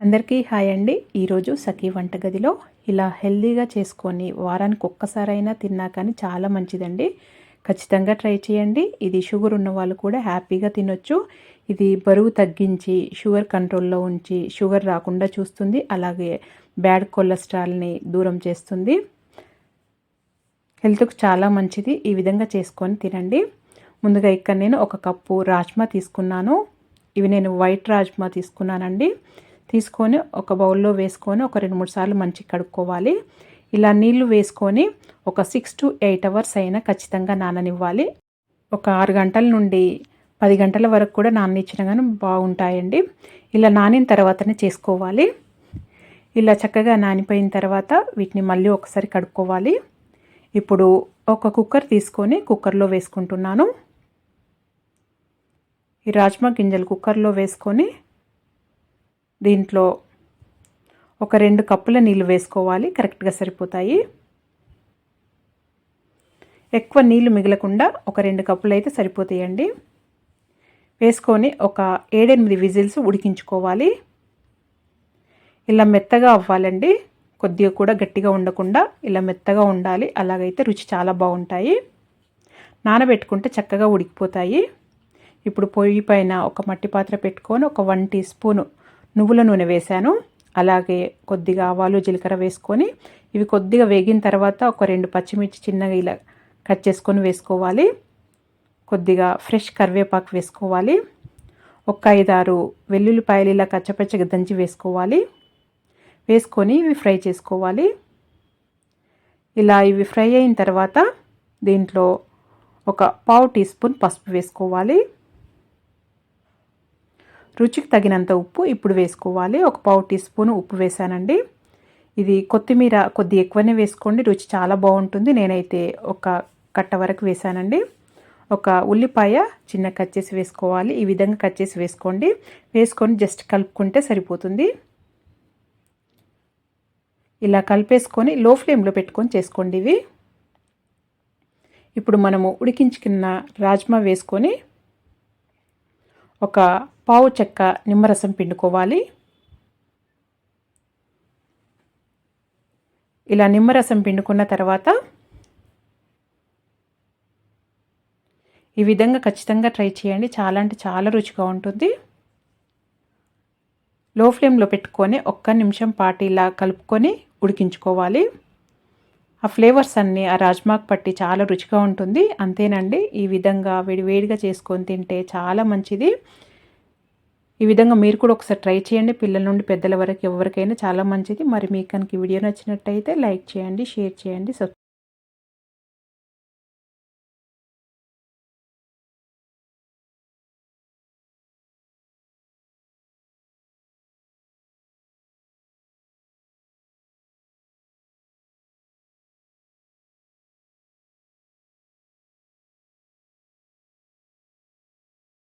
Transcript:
అందరికీ హాయ్ అండి. ఈరోజు సఖీ వంటగదిలో ఇలా హెల్దీగా చేసుకొని వారానికి ఒక్కసారైనా తిన్నా కానీ చాలా మంచిదండి. ఖచ్చితంగా ట్రై చేయండి. ఇది షుగర్ ఉన్న వాళ్ళు కూడా హ్యాపీగా తినొచ్చు. ఇది బరువు తగ్గించి షుగర్ కంట్రోల్లో ఉంచి షుగర్ రాకుండా చూస్తుంది. అలాగే బ్యాడ్ కొలెస్ట్రాల్ని దూరం చేస్తుంది. హెల్త్కు చాలా మంచిది. ఈ విధంగా చేసుకొని తినండి. ముందుగా ఇక్కడ నేను ఒక కప్పు రాజ్మా తీసుకున్నాను. ఇవి నేను వైట్ రాజ్మా తీసుకున్నానండి. తీసుకొని ఒక బౌల్లో వేసుకొని ఒక రెండు మూడు సార్లు మంచిగా కడుక్కోవాలి. ఇలా నీళ్ళు వేసుకొని ఒక సిక్స్ టు ఎయిట్ అవర్స్ అయినా ఖచ్చితంగా నాననివ్వాలి. ఒక ఆరు గంటల నుండి పది గంటల వరకు కూడా నాననిచ్చిన కానీ బాగుంటాయండి. ఇలా నానిన తర్వాతనే చేసుకోవాలి. ఇలా చక్కగా నానిపోయిన తర్వాత వీటిని మళ్ళీ ఒకసారి కడుక్కోవాలి. ఇప్పుడు ఒక కుక్కర్ తీసుకొని కుక్కర్లో వేసుకుంటున్నాను. ఈ రాజ్మా గింజలు కుక్కర్లో వేసుకొని దీంట్లో ఒక రెండు కప్పుల నీళ్ళు వేసుకోవాలి. కరెక్ట్గా సరిపోతాయి. ఎక్కువ నీళ్ళు మిగలకుండా ఒక రెండు కప్పులు అయితే సరిపోతాయండి. వేసుకొని ఒక ఏడెనిమిది విజిల్స్ ఉడికించుకోవాలి. ఇలా మెత్తగా అవ్వాలండి. కొద్దిగా కూడా గట్టిగా ఉండకుండా ఇలా మెత్తగా ఉండాలి. అలాగైతే రుచి చాలా బాగుంటాయి. నానబెట్టుకుంటే చక్కగా ఉడికిపోతాయి. ఇప్పుడు పొయ్యి పైన ఒక మట్టి పాత్ర పెట్టుకొని ఒక వన్ టీ స్పూను నువ్వుల నూనె వేశాను. అలాగే కొద్దిగా ఆవాలు జీలకర్ర వేసుకొని ఇవి కొద్దిగా వేగిన తర్వాత ఒక రెండు పచ్చిమిర్చి చిన్నగా ఇలా కట్ చేసుకొని వేసుకోవాలి. కొద్దిగా ఫ్రెష్ కరివేపాకు వేసుకోవాలి. ఒక ఐదారు వెల్లుల్లిపాయలు ఇలా కచ్చపచ్చగా దంచి వేసుకోవాలి. వేసుకొని ఇవి ఫ్రై చేసుకోవాలి. ఇలా ఇవి ఫ్రై అయిన తర్వాత దీంట్లో ఒక పావు టీ స్పూన్ పసుపు వేసుకోవాలి. రుచికి తగినంత ఉప్పు ఇప్పుడు వేసుకోవాలి. ఒక పావు టీ స్పూన్ ఉప్పు వేసానండి. ఇది కొత్తిమీర కొద్ది ఎక్కువనే వేసుకోండి. రుచి చాలా బాగుంటుంది. నేనైతే ఒక కట్ట వరకు వేసానండి. ఒక ఉల్లిపాయ చిన్న కట్ చేసి వేసుకోవాలి. ఈ విధంగా కట్ చేసి వేసుకోండి. వేసుకొని జస్ట్ కలుపుకుంటే సరిపోతుంది. ఇలా కలిపేసుకొని లో ఫ్లేమ్లో పెట్టుకొని చేసుకోండి ఇవి. ఇప్పుడు మనము ఉడికించుకున్న రాజ్మా వేసుకొని ఒక పావు చెక్క నిమ్మరసం పిండుకోవాలి. ఇలా నిమ్మరసం పిండుకున్న తర్వాత ఈ విధంగా ఖచ్చితంగా ట్రై చేయండి. చాలా అంటే చాలా రుచిగా ఉంటుంది. లో ఫ్లేమ్లో పెట్టుకొని ఒక్క నిమిషం పాటు ఇలా కలుపుకొని ఉడికించుకోవాలి. ఆ ఫ్లేవర్స్ అన్నీ ఆ రాజ్మాకు పట్టి చాలా రుచిగా ఉంటుంది. అంతేనండి ఈ విధంగా వేడివేడిగా చేసుకొని తింటే చాలా మంచిది. ఈ విధంగా మీరు కూడా ఒకసారి ట్రై చేయండి. పిల్లల నుండి పెద్దల వరకు ఎవరికైనా చాలా మంచిది. మరి మీకు కనుక వీడియో నచ్చినట్టయితే లైక్ చేయండి షేర్ చేయండి